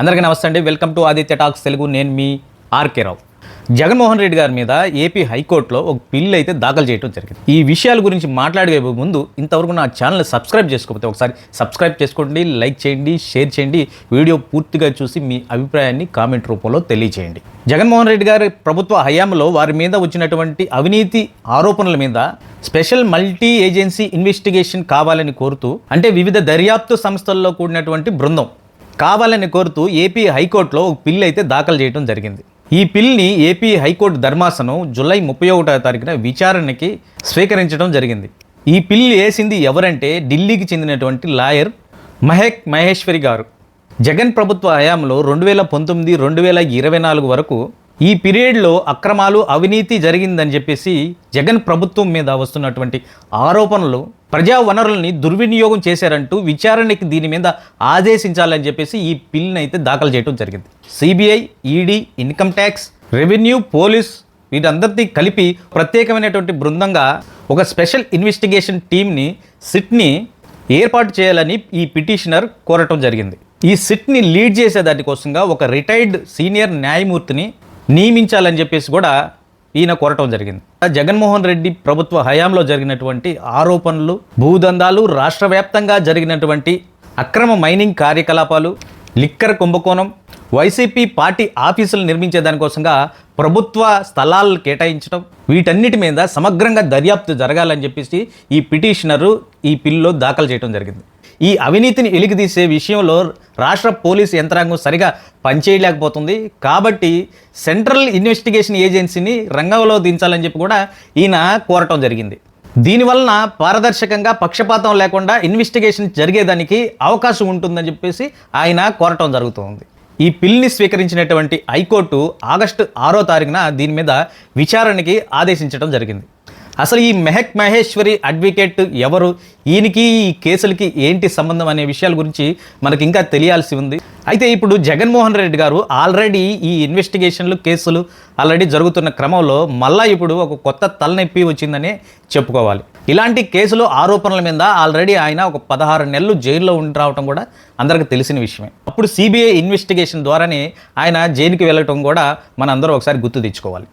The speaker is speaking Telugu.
అందరికీ నమస్తే అండి. Welcome to Aditya talks Telugu. నేను మీ ఆర్కే రావు. జగన్మోహన్ రెడ్డి గారి మీద ఏపీ హైకోర్టులో ఒక బిల్లు అయితే దాఖలు చేయడం జరిగింది. ఈ విషయాల గురించి మాట్లాడే ముందు ఇంతవరకు నా ఛానల్ సబ్స్క్రైబ్ చేసుకోకపోతే ఒకసారి సబ్స్క్రైబ్ చేసుకోండి లైక్ చేయండి షేర్ చేయండి. వీడియో పూర్తిగా చూసి మీ అభిప్రాయాన్ని కామెంట్ రూపంలో తెలియజేయండి జగన్మోహన్ రెడ్డి గారి ప్రభుత్వ హయాంలో వారి మీద వచ్చినటువంటి అవినీతి ఆరోపణల మీద స్పెషల్ మల్టీ ఏజెన్సీ ఇన్వెస్టిగేషన్ కావాలని కోరుతూ అంటే వివిధ దర్యాప్తు సంస్థల్లో కూడినటువంటి బృందం కావాలని కోరుతూ ఏపీ హైకోర్టులో ఒక పిల్ అయితే దాఖలు చేయడం జరిగింది. ఈ పిల్ని ఏపీ హైకోర్టు ధర్మాసనం జూలై ముప్పై ఒకటో తారీఖున విచారణకి స్వీకరించడం జరిగింది. ఈ పిల్ వేసింది ఎవరంటే ఢిల్లీకి చెందినటువంటి లాయర్ మహేక్ మహేశ్వరి గారు. జగన్ ప్రభుత్వ హయాంలో రెండు వేల పంతొమ్మిది రెండు వేల ఇరవై నాలుగు వరకు ఈ పీరియడ్లో అక్రమాలు అవినీతి జరిగిందని చెప్పేసి జగన్ ప్రభుత్వం మీద వస్తున్నటువంటి ఆరోపణలు ప్రజా వనరుల్ని దుర్వినియోగం చేశారంటూ విచారణకి దీని మీద ఆదేశించాలని చెప్పేసి ఈ పిల్ని అయితే దాఖలు చేయడం జరిగింది. CBI ED income tax revenue police వీరందరినీ కలిపి ప్రత్యేకమైనటువంటి బృందంగా ఒక స్పెషల్ ఇన్వెస్టిగేషన్ టీంని సిట్ని ఏర్పాటు చేయాలని ఈ పిటిషనర్ కోరటం జరిగింది. ఈ సిట్ని లీడ్ చేసే దానికోసంగా ఒక రిటైర్డ్ సీనియర్ న్యాయమూర్తిని నియమించాలని చెప్పేసి కూడా ఈయన కోరటం జరిగింది. జగన్మోహన్ రెడ్డి ప్రభుత్వ హయాంలో జరిగినటువంటి ఆరోపణలు భూదందాలు రాష్ట్ర వ్యాప్తంగా జరిగినటువంటి అక్రమ మైనింగ్ కార్యకలాపాలు లిక్కర్ కుంభకోణం వైసీపీ పార్టీ ఆఫీసులు నిర్మించే దానికోసంగా ప్రభుత్వ స్థలాలు కేటాయించడం వీటన్నిటి మీద సమగ్రంగా దర్యాప్తు జరగాలని చెప్పేసి ఈ పిటిషనరు ఈ పిల్లో దాఖలు చేయడం జరిగింది. ఈ అవినీతిని వెలికితీసే విషయంలో రాష్ట్ర పోలీసు యంత్రాంగం సరిగా పనిచేయలేకపోతుంది. కాబట్టి సెంట్రల్ ఇన్వెస్టిగేషన్ ఏజెన్సీని రంగంలో దించాలని చెప్పి కూడా ఈయన కోరటం జరిగింది. దీనివలన పారదర్శకంగా పక్షపాతం లేకుండా ఇన్వెస్టిగేషన్ జరిగేదానికి అవకాశం ఉంటుందని చెప్పేసి ఆయన కోరటం జరుగుతుంది. ఈ పిల్ని స్వీకరించినటువంటి హైకోర్టు ఆగస్టు ఆరో తారీఖున దీని మీద విచారణకి ఆదేశించడం జరిగింది. అసలు ఈ మెహక్ మహేశ్వరి అడ్వకేట్ ఎవరు? ఈయనకి ఈ కేసులకి ఏంటి సంబంధం అనే విషయాల గురించి మనకి ఇంకా తెలియాల్సి ఉంది. అయితే ఇప్పుడు జగన్మోహన్ రెడ్డి గారు ఆల్రెడీ ఈ ఇన్వెస్టిగేషన్లు కేసులు ఆల్రెడీ జరుగుతున్న క్రమంలో మళ్ళా ఇప్పుడు ఒక కొత్త తలనొప్పి వచ్చిందనే చెప్పుకోవాలి. ఇలాంటి కేసులు ఆరోపణల మీద ఆల్రెడీ ఆయన ఒక పదహారు నెలలు జైల్లో ఉండి రావటం కూడా అందరికి తెలిసిన విషయమే. అప్పుడు సిబిఐ ఇన్వెస్టిగేషన్ ద్వారానే ఆయన జైలుకి వెళ్ళటం కూడా మనందరూ ఒకసారి గుర్తు తెచ్చుకోవాలి.